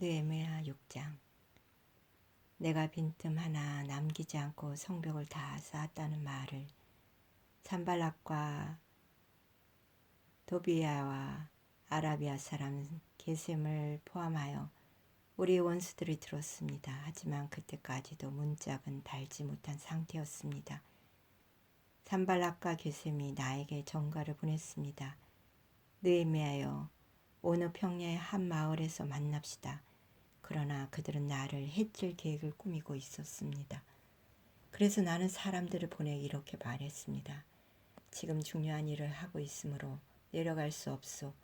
느헤미야 6장 내가 빈틈 하나 남기지 않고 성벽을 다 쌓았다는 말을 산발락과 도비야와 아라비아 사람 게셈을 포함하여 우리 원수들이 들었습니다. 하지만 그때까지도 문짝은 달지 못한 상태였습니다. 산발락과 게셈이 나에게 전가를 보냈습니다. 느헤미야여 어느 평야의 한 마을에서 만납시다. 그러나 그들은 나를 해칠 계획을 꾸미고 있었습니다. 그래서 나는 사람들을 보내 이렇게 말했습니다. 지금 중요한 일을 하고 있으므로 내려갈 수 없소.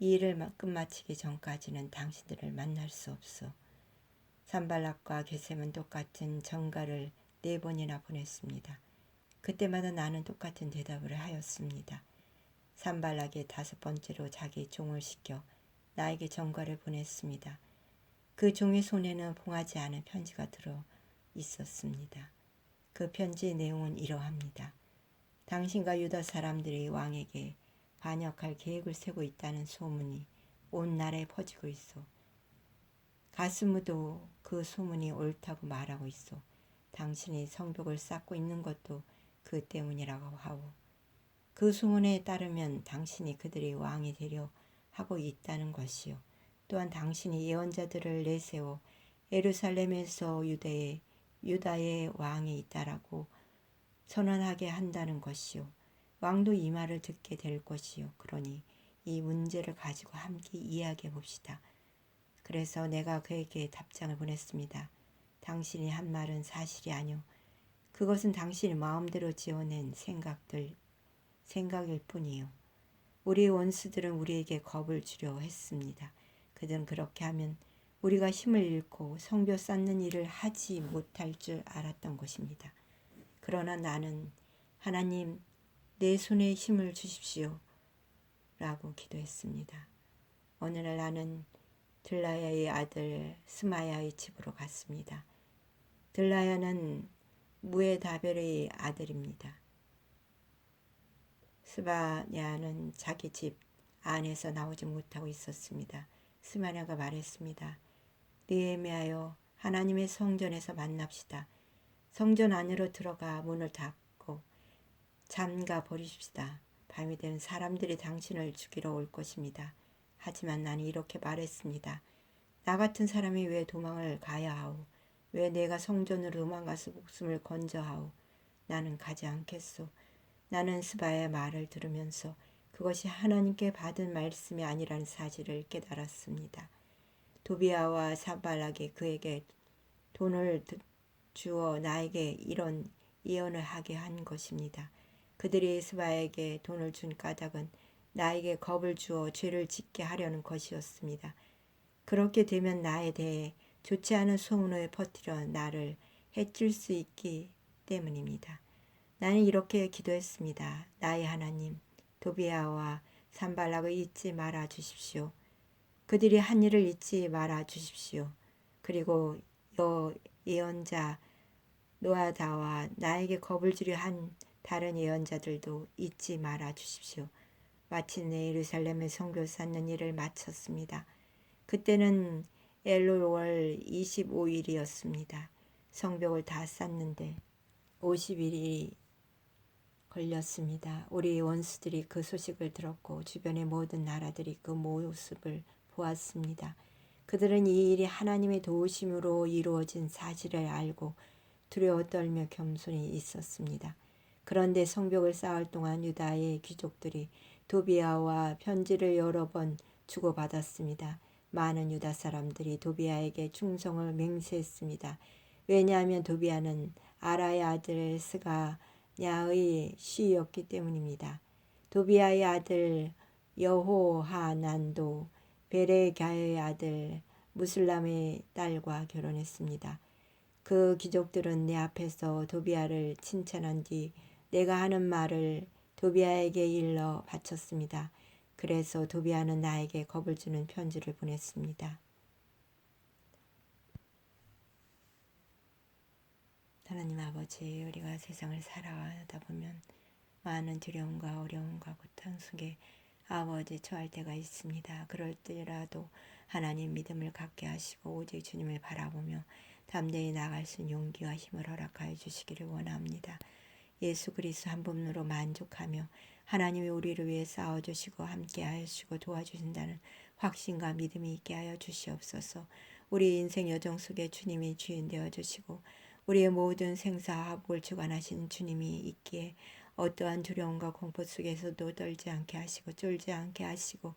이 일을 끝마치기 전까지는 당신들을 만날 수 없소. 산발락과 게셈은 똑같은 전가를 네 번이나 보냈습니다. 그때마다 나는 똑같은 대답을 하였습니다. 산발락이 다섯 번째로 자기 종을 시켜 나에게 전가를 보냈습니다. 그 종의 손에는 봉하지 않은 편지가 들어 있었습니다. 그 편지의 내용은 이러합니다. 당신과 유다 사람들이 왕에게 반역할 계획을 세고 있다는 소문이 온 나라에 퍼지고 있어. 가스무도 그 소문이 옳다고 말하고 있어. 당신이 성벽을 쌓고 있는 것도 그 때문이라고 하오. 그 소문에 따르면 당신이 그들의 왕이 되려 하고 있다는 것이요. 또한 당신이 예언자들을 내세워 예루살렘에서 유대의 유다의 왕이 있다라고 선언하게 한다는 것이요. 왕도 이 말을 듣게 될 것이요. 그러니 이 문제를 가지고 함께 이야기해 봅시다. 그래서 내가 그에게 답장을 보냈습니다. 당신이 한 말은 사실이 아니오. 그것은 당신이 마음대로 지어낸 생각들 생각일 뿐이요. 우리 원수들은 우리에게 겁을 주려 했습니다. 그들은 그렇게 하면 우리가 힘을 잃고 성벽 쌓는 일을 하지 못할 줄 알았던 것입니다. 그러나 나는 하나님 내 손에 힘을 주십시오. 라고 기도했습니다. 어느 날 나는 들라야의 아들 스마야의 집으로 갔습니다. 들라야는 무에다벨의 아들입니다. 스바냐는 자기 집 안에서 나오지 못하고 있었습니다. 스마냐가 말했습니다. 느헤미야여 하나님의 성전에서 만납시다. 성전 안으로 들어가 문을 닫고 잠가 버리십시다. 밤이 되면 사람들이 당신을 죽이러 올 것입니다. 하지만 나는 이렇게 말했습니다. 나 같은 사람이 왜 도망을 가야 하오? 왜 내가 성전으로 도망가서 목숨을 건져 하오? 나는 가지 않겠소. 나는 스바의 말을 들으면서 그것이 하나님께 받은 말씀이 아니라는 사실을 깨달았습니다. 도비아와 사발락이 그에게 돈을 주어 나에게 이런 예언을 하게 한 것입니다. 그들이 스바에게 돈을 준 까닭은 나에게 겁을 주어 죄를 짓게 하려는 것이었습니다. 그렇게 되면 나에 대해 좋지 않은 소문을 퍼뜨려 나를 해칠 수 있기 때문입니다. 나는 이렇게 기도했습니다. 나의 하나님, 도비아와 산발락을 잊지 말아 주십시오. 그들이 한 일을 잊지 말아 주십시오. 그리고 여 예언자 노아다와 나에게 겁을 주려 한 다른 예언자들도 잊지 말아 주십시오. 마침내 예루살렘의 성교 쌓는 일을 마쳤습니다. 그때는 엘롤월 25일이었습니다. 성벽을 다 쌓는데 50일이 걸렸습니다. 우리 원수들이 그 소식을 들었고 주변의 모든 나라들이 그 모습을 보았습니다. 그들은 이 일이 하나님의 도우심으로 이루어진 사실을 알고 두려워 떨며 겸손히 있었습니다. 그런데 성벽을 쌓을 동안 유다의 귀족들이 도비아와 편지를 여러 번 주고받았습니다. 많은 유다 사람들이 도비아에게 충성을 맹세했습니다. 왜냐하면 도비아는 아라의 아들 스가 야의 시였기 때문입니다. 도비아의 아들 여호하난도 베레가의 아들 무슬람의 딸과 결혼했습니다. 그 귀족들은 내 앞에서 도비아를 칭찬한 뒤 내가 하는 말을 도비아에게 일러 바쳤습니다. 그래서 도비아는 나에게 겁을 주는 편지를 보냈습니다. 하나님 아버지, 우리가 세상을 살아가다 보면 많은 두려움과 어려움과 고통 속에 아버지 처할 때가 있습니다. 그럴 때라도 하나님 믿음을 갖게 하시고 오직 주님을 바라보며 담대히 나갈 수 있는 용기와 힘을 허락하여 주시기를 원합니다. 예수 그리스도 한 분으로 만족하며 하나님이 우리를 위해 함께 하여 주시고 도와주신다는 확신과 믿음이 있게 하여 주시옵소서. 우리 인생 여정 속에 주님이 주인 되어 주시고 우리의 모든 생사합을 주관하시는 주님이 있기에 어떠한 두려움과 공포 속에서도 떨지 않게 하시고 쫄지 않게 하시고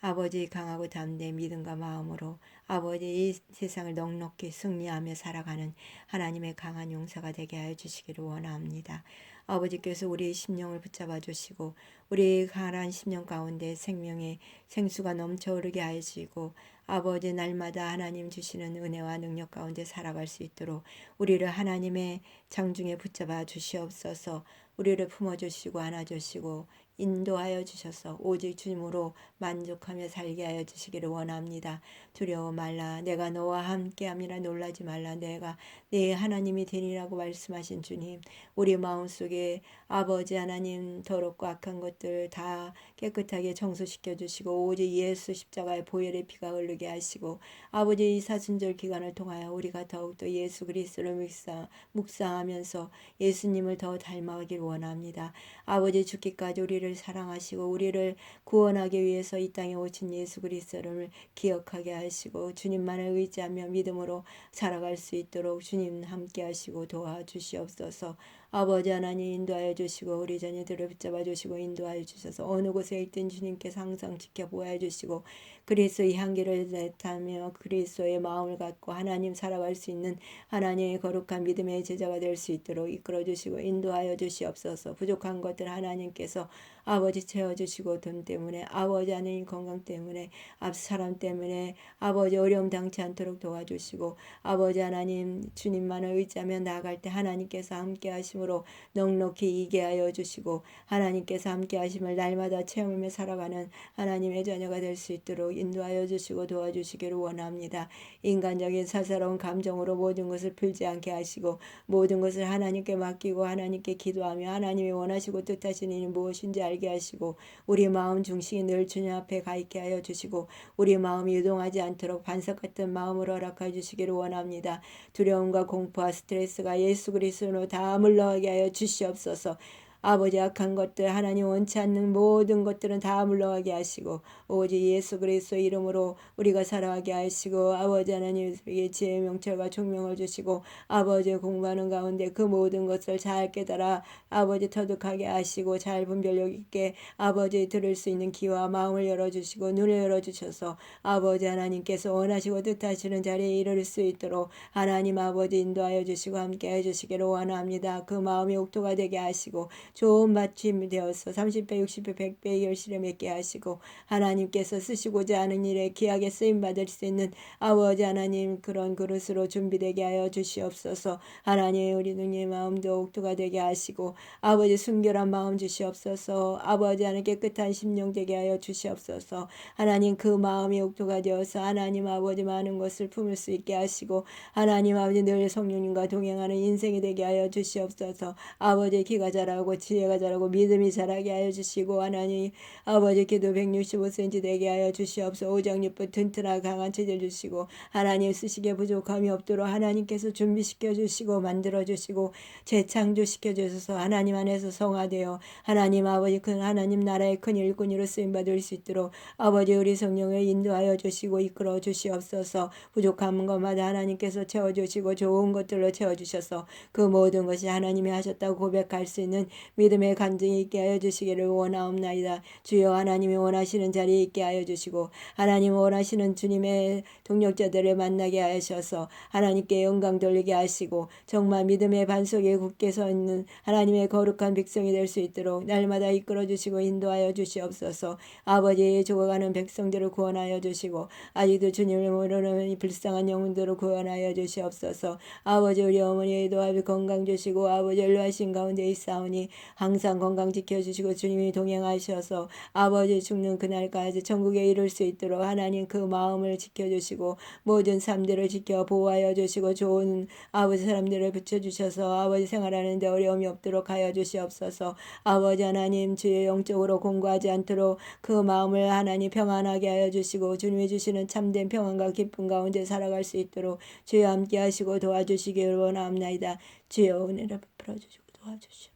아버지 강하고 담대한 믿음과 마음으로 아버지 이 세상을 넉넉히 승리하며 살아가는 하나님의 강한 용사가 되게 하여 주시기를 원합니다. 아버지께서 우리의 심령을 붙잡아 주시고 우리의 강한 심령 가운데 생명의 생수가 넘쳐오르게 하여 주시고 아버지 날마다 하나님 주시는 은혜와 능력 가운데 살아갈 수 있도록 우리를 하나님의 장중에 붙잡아 주시옵소서. 우리를 품어 주시고 안아 주시고 인도하여 주셔서 오직 주님으로 만족하며 살게 하여 주시기를 원합니다. 두려워 말라 내가 너와 함께 함이라 놀라지 말라 내가 네 하나님이 되리라고 말씀하신 주님 우리 마음속에 아버지 하나님 더럽고 악한 것들 다 깨끗하게 청소시켜 주시고 오직 예수 십자가의 보혈의 피가 흐르게 하시고 아버지 이 사순절 기간을 통하여 우리가 더욱더 예수 그리스도를 묵상, 묵상하면서 예수님을 더 닮아가길 원합니다. 아버지 죽기까지 우리를 사랑하시고 우리를 구원하기 위해서 이 땅에 오신 예수 그리스도를 기억하게 하시고 주님만을 의지하며 믿음으로 살아갈 수 있도록 주님 함께 하시고 도와주시옵소서. 아버지 하나님 인도하여 주시고 우리 자녀들을 붙잡아 주시고 인도하여 주셔서 어느 곳에 있든 주님께서 항상 지켜보아 주시고 그리스도의 향기를 내타며 그리스도의 마음을 갖고 하나님 살아갈 수 있는 하나님의 거룩한 믿음의 제자가 될 수 있도록 이끌어 주시고 인도하여 주시옵소서. 부족한 것들 하나님께서 아버지 채워 주시고 돈 때문에 아버지 하나님 건강 때문에 앞 사람 때문에 아버지 어려움 당치 않도록 도와주시고 아버지 하나님 주님만을 의지하며 나아갈 때 하나님께서 함께 하심으로 넉넉히 이게 하여 주시고 하나님께서 함께 하심을 날마다 체험하며 살아가는 하나님의 자녀가 될 수 있 인도하여 주시고 도와주시기를 원합니다. 인간적인 사사로운 감정으로 모든 것을 풀지 않게 하시고 모든 것을 하나님께 맡기고 하나님께 기도하며 하나님이 원하시고 뜻하시는 일이 무엇인지 알게 하시고 우리 마음 중심이 늘 주님 앞에 가 있게 하여 주시고 우리 마음이 유동하지 않도록 반석 같은 마음으로 허락하여 주시기를 원합니다. 두려움과 공포와 스트레스가 예수 그리스도로 다 물러가게 하여 주시옵소서. 아버지 악한 것들 하나님 원치 않는 모든 것들은 다 물러가게 하시고 오직 예수 그리스도 이름으로 우리가 살아가게 하시고 아버지 하나님 에게 지혜 명철과 총명을 주시고 아버지 공부하는 가운데 그 모든 것을 잘 깨달아 아버지 터득하게 하시고 잘 분별력 있게 아버지 들을 수 있는 귀와 마음을 열어주시고 눈을 열어주셔서 아버지 하나님께서 원하시고 뜻하시는 자리에 이를 수 있도록 하나님 아버지 인도하여 주시고 함께 해주시기를 원합니다. 그 마음이 옥토가 되게 하시고 좋은 밭이 되어서 30배, 60배, 100배 열심히 맺게 하시고 하나님께서 쓰시고자 하는 일에 귀하게 쓰임 받을 수 있는 아버지 하나님 그런 그릇으로 준비되게 하여 주시옵소서. 하나님 우리 눈의 마음도 옥토가 되게 하시고 아버지 순결한 마음 주시옵소서. 아버지 하나님 깨끗한 심령 되게 하여 주시옵소서. 하나님 그 마음이 옥토가 되어서 하나님 아버지 많은 것을 품을 수 있게 하시고 하나님 아버지 늘 성령님과 동행하는 인생이 되게 하여 주시옵소서. 아버지 기가 자라고 지혜가 자라고 믿음이 자라게 하여 주시고 하나님 아버지 기도 165cm 되게 하여 주시옵소서. 오장육부 튼튼하고 강한 체질 주시고 하나님 쓰시기에 부족함이 없도록 하나님께서 준비시켜 주시고 만들어 주시고 재창조 시켜 주셔서 하나님 안에서 성화되어 하나님 아버지 큰 하나님 나라의 큰 일꾼으로 쓰임 받을 수 있도록 아버지 우리 성령을 인도하여 주시고 이끌어 주시옵소서. 부족한 것마다 하나님께서 채워 주시고 좋은 것들로 채워 주셔서 그 모든 것이 하나님이 하셨다고 고백할 수 있는 믿음의 간증이 있게 하여 주시기를 원하옵나이다. 주여 하나님이 원하시는 자리에 있게 하여 주시고 하나님 원하시는 주님의 동력자들을 만나게 하셔서 하나님께 영광 돌리게 하시고 정말 믿음의 반석에 굳게 서 있는 하나님의 거룩한 백성이 될 수 있도록 날마다 이끌어 주시고 인도하여 주시옵소서. 아버지의 죽어가는 백성들을 구원하여 주시고 아직도 주님을 모르는 이 불쌍한 영혼들을 구원하여 주시옵소서. 아버지 우리 어머니의 도합이 건강 주시고 아버지 연로하신 가운데 있사오니 항상 건강 지켜주시고 주님이 동행하셔서 아버지 죽는 그날까지 천국에 이룰 수 있도록 하나님 그 마음을 지켜주시고 모든 삶들을 지켜 보호하여 주시고 좋은 아버지 사람들을 붙여주셔서 아버지 생활하는데 어려움이 없도록 하여 주시옵소서. 아버지 하나님 주의 영적으로 공부하지 않도록 그 마음을 하나님 평안하게 하여 주시고 주님이 주시는 참된 평안과 기쁨 가운데 살아갈 수 있도록 주여 함께 하시고 도와주시기를 원합나이다. 주여 은혜를 베풀어 주시고 도와주시옵소서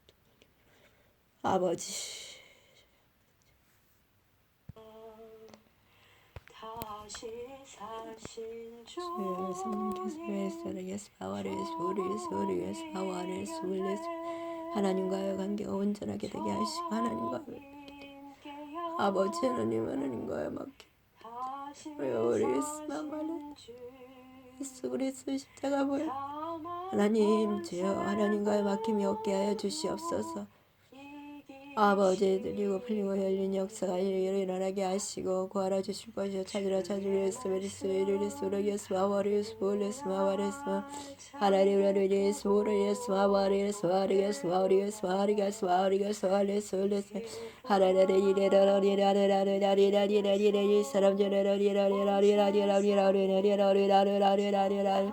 아버지. 주여 성령께서 예수를 예수 예수 예수 하나님과의 관계가 온전하게 되게 하시고 하나님과 아버지 하나님 하나님과의 맡기 우리 예수 그리스도 십자가 보여 하나님 주여 하나님과의 막힘이 없게 하여 주시옵소서 아버지 들리고 풀리고 열린 역사가 일어나게 하시고 구하라 주실 것이요 찾으라 예수 베리스 이르리스 오르게스 마와리스 볼레스 마와리스 예수 오르예스 마와리스 마리게스 마리게스 마리게스 마리게스 마리게스 올레스 하나라리 이레라리라리라리라리라리라리라리 사람 저라리라리라리라리라리라리라리라리라리라리라리라리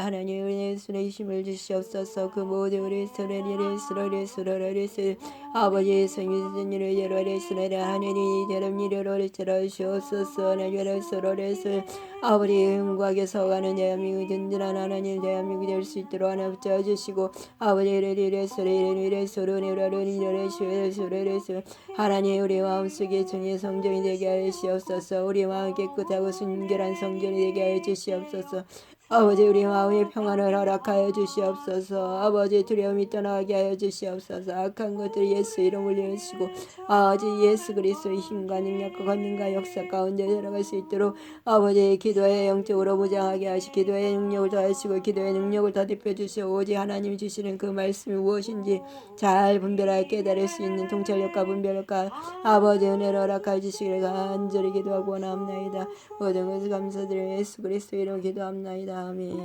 하나님 우리 예수의 힘을 주시옵소서 그 모든 우리 손에 예수를 예수를 예수 아버지 예수님 이를 예로 예수를 하나님 이처럼 이를 예수를 주옵소서 나를 예수를 예수 아버지 흥과하게 서가는 대한민국 든든한 하나님 대한민국 될 수 있도록 하나 붙여주시고 아버지 이를 예수를 예수를 예수를 예수를 소리 하나님 우리 마음속에 주님의 성전이 되게 하여 주시옵소서 우리 마음 깨끗하고 순결한 성전이 되게 하여 주시옵소서 아버지 우리 마음의 평안을 허락하여 주시옵소서. 아버지 두려움이 떠나게 하여 주시옵소서. 악한 것들 예수 이름을 열시고 아버지 예수 그리스도의 힘과 능력과 권능과 역사 가운데 들어갈 수 있도록 아버지 기도의 영적으로 무장하게 하시 기도의 능력을 더하시고 기도의 능력을 더딥혀 주시오. 오직 하나님이 주시는 그 말씀이 무엇인지 잘 분별하여 깨달을 수 있는 통찰력과 분별력과 아버지 은혜를 허락하여 주시기를 간절히 기도하고 원합나이다. 모든 것을 감사드려 예수 그리스도 이름 기도합나이다 যাবে